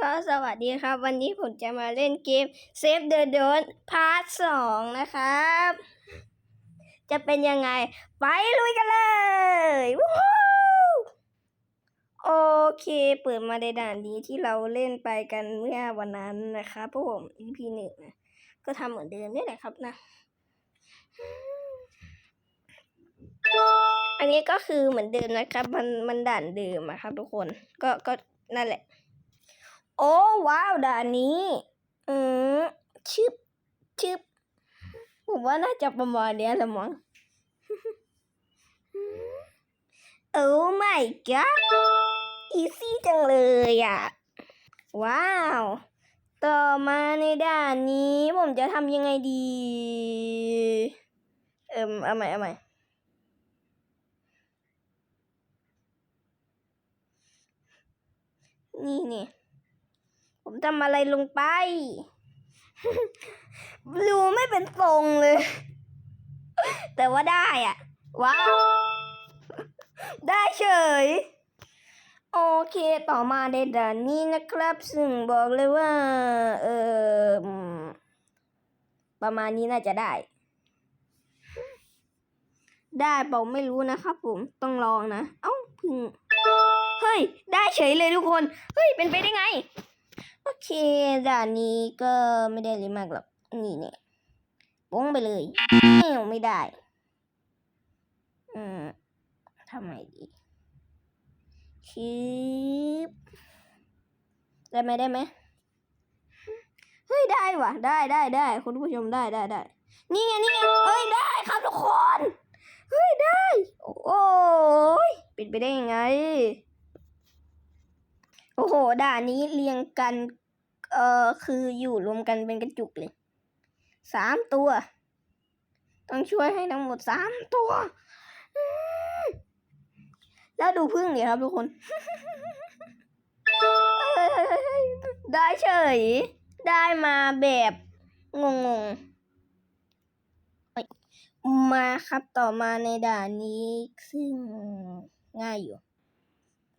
ก็สวัสดีครับ วันนี้ผมจะมาเล่นเกม Save the Drone Part 2นะครับ จะเป็นยังไง ไปลุยกันเลยวู้โอเค เปิดมาในด่านนี้ที่เราเล่นไปกันเมื่อวันนั้นนะครับพวกผม EP หนึ่งนะก็ทำเหมือนเดิมนี่แหละครับนะ อันนี้ก็คือเหมือนเดิมนะครับ มันมันด่านเดิมอะครับ ทุกคนก็ก็นั่นแหละ โอ้ว้าวด่านนี้ อืมชึบชึบผมว่าน่าจะประมาณเนี้ยละมั้งโอ้ my god อีซี่จังเลยอะ ว้าว ต่อมาในด่านนี้ ผมจะทำยังไงดี เอิมเอาใหม่เอาใหม่นี่นี่ ผมทำอะไรลงไป ดูไม่เป็นทรงเลย แต่ว่าได้อะ ว้าว ได้เฉย โอเคต่อมาในด่านนี้นะครับ ซึ่งบอกเลยว่า เอออืมประมาณนี้น่าจะได้ ได้เปล่าไม่รู้นะครับผมต้องลองนะ เอ้าพึ่งเฮ้ย ได้เฉยเลยทุกคน เฮ้ย เป็นไปได้ไง โอเคด่านนี้ก็ไม่ได้เลยมากหรอก นี่เนี่ยป้งไปเลยไม่ได้ อืมทำไงดีชิปได้ไหมได้ไหมเฮ้ยได้ว่ะ ได้ได้ได้คุณผู้ชมได้ได้ได้นี่ไงนี่ไงเฮ้ยได้ครับทุกคนเฮ้ยได้ โอ้ยเป็นไปได้ยังไง โอ้โหด่านนี้เรียงกัน เออคืออยู่รวมกันเป็นกระจุกเลยสามตัว ต้องช่วยให้ทั้งหมดสามตัว แล้วดูพึ่งเนี่ยครับทุกคน ได้เฉย ได้มาแบบงงๆมาครับต่อมาในด่านนี้ ซึ่งง่ายอยู่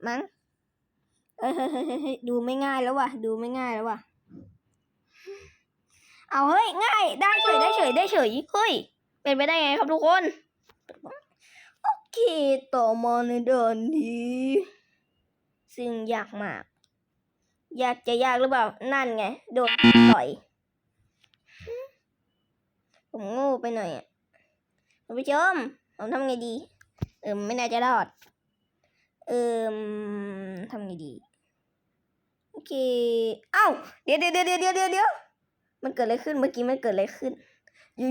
มั้งดูไม่ง่ายแล้วว่ะ ดูไม่ง่ายแล้วว่ะ เอาเฮ้ยง่ายได้เฉยได้เฉยได้เฉยเฮ้ยเป็นไปได้ไงครับทุกคนโอเคต่อมาในเดินนี้ซึ่งยากมากยากจะยากหรือเปล่านั่นไงโดนต่อยผมโง่ไปหน่อยอะคุณผู้ชมผมทำไงดี เออไม่น่าจะรอด เออทำไงดี โอเค เอ้า เดี๋ยวเดี๋ยวเดี๋ยวเดี๋ยวเดี๋ยวเดี๋ยว มันเกิดอะไรขึ้นเมื่อกี้มันเกิดอะไรขึ้น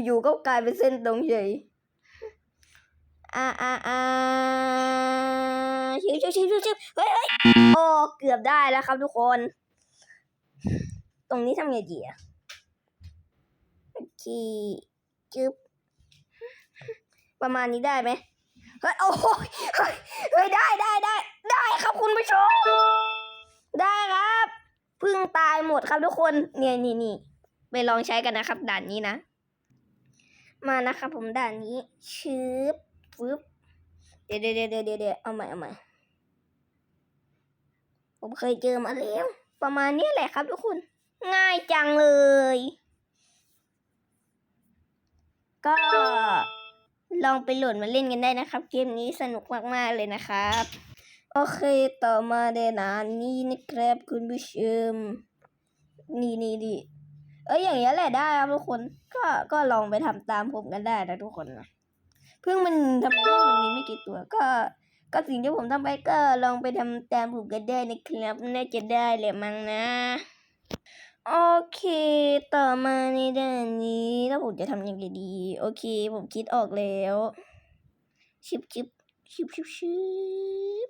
อยู่ๆก็กลายเป็นเส้นตรงเฉยอ่าอ่าอ่าชิวชิวชิวชิวเฮ้ยเฮ้ยโอ้เกือบได้แล้วครับทุกคน ตรงนี้ทำไงดีอะโอเคจึ๊บประมาณนี้ได้ไหมเฮ้ยโอ้โหเฮ้ยเฮ้ยได้ได้ได้ได้ครับคุณผู้ชม ได้ครับ พึ่งตายหมดครับทุกคน เนี่ยนี่นี่ ไปลองใช้กันนะครับด่านนี้นะ มานะครับผมด่านนี้ชืบฟึบเดี๋ยวเดี๋ยวเดี๋ยวเดี๋ยวเดะเอาใหม่เอาใหม่ผมเคยเจอมาแล้วประมาณนี้แหละครับทุกคน ง่ายจังเลย ก็ลองไปโหลดมาเล่นกันได้นะครับ เกมนี้สนุกมากๆเลยนะครับ โอเคต่อมาในนานี้นะครับคุณผู้ชมนี่นี่นี่ เอ้ยอย่างเงี้ยแหละได้ครับทุกคนก็ก็ลองไปทำตามผมกันได้นะทุกคนนะเพิ่งมันทำไมเพิ่งมันมีไม่กี่ตัวก็ ก็สิ่งที่ผมทำไปก็ลองไปทำตามผมกันได้นะครับน่าจะได้แหละมั้งนะโอเค ต่อมาในด้านนี้แล้วผมจะทำยังไงดี โอเค ผมคิดออกแล้วชิบชิบชิบชิบชิบ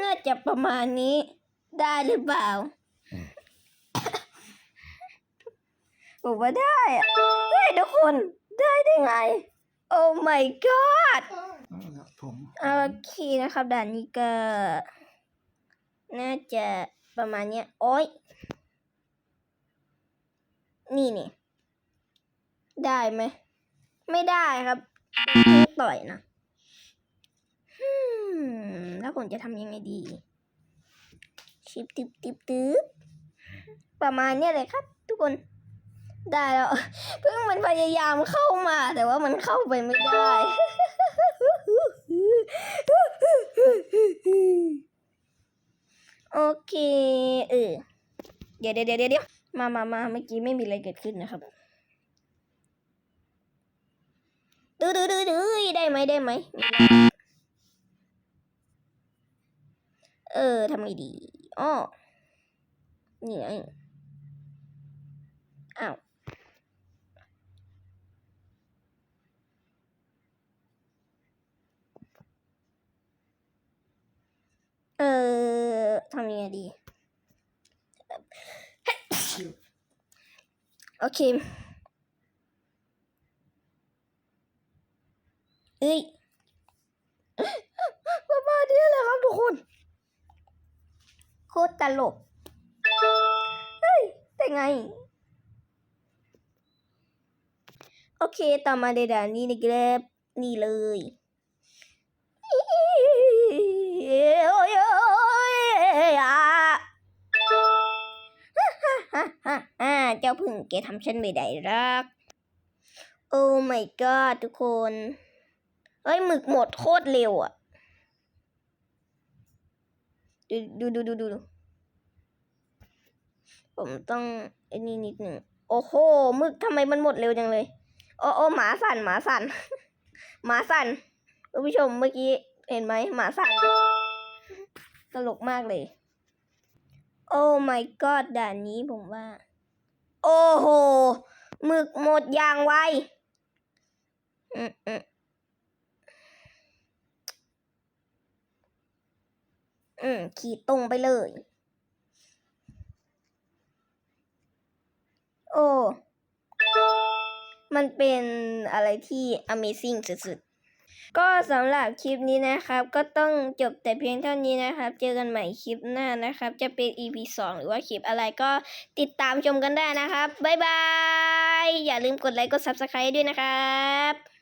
น่าจะประมาณนี้ได้หรือเปล่า บอกว่าได้อะเฮ้ยทุกคนได้ได้ไง โอ้ my god นั่นแหละผมโอเคนะครับด่านนี้ก็ น่าจะประมาณเนี้ยโอ้ยนี่นี่ได้ไหม ไม่ได้ครับไม่ต่อยนะฮึมแล้วผมจะทำยังไงดี ชิบติบติบติบประมาณเนี้ยเลยครับ ทุกคน ได้แล้วเพิ่งมันพยายามเข้ามา แต่ว่ามันเข้าไปไม่ได้ โอเค เออ เดี๋ยวเดี๋ยวเดี๋ยวเดี๋ยวมามามาเมื่อกี้ไม่มีอะไรเกิดขึ้นนะครับดื้อดื้อดื้อดื้อได้ไหมได้ไหม เออทำไงดีอ้อนี่ไงอ้าว เออทำยังไงดี โอเค เอ้ยประมาณนี้แหละครับทุกคน โคตรตลก เฮ้ย แต่ไง โอเค ต่อมาในด่านนี้นะครับนี่เลย โอ้ยโอ้ยอะฮ่าฮ่าฮ่าฮ่า เจ้าพึ่งแกทำฉันไม่ได้รัก โอ้ my god ทุกคน เฮ้ยหมึกหมดโคตรเร็วอะ ดูดูดูดูดูผมต้องไอ้นี่นิดหนึ่ง โอ้โหหมึกทำไมมันหมดเร็วจังเลย โอ้โอ้หมาสั่นหมาสั่นหมาสั่นคุณผู้ชมเมื่อกี้เห็นไหมหมาสั่น ตลกมากเลย โอ้ my god ด่านนี้ผมว่า โอ้โหหมึกหมดอย่างไวอืมอืมอืมขีดตรงไปเลย โอ้ มันเป็นอะไรที่ Amazing สุดๆ ก็สำหรับคลิปนี้นะครับ ก็ต้องจบแต่เพียงเท่านี้นะครับ เจอกันใหม่คลิปหน้านะครับ จะเป็น EP 2 หรือว่าคลิปอะไรก็ติดตามชมกันได้นะครับ บ๊ายบาย อย่าลืมกดไลค์กด Subscribe ด้วยนะครับ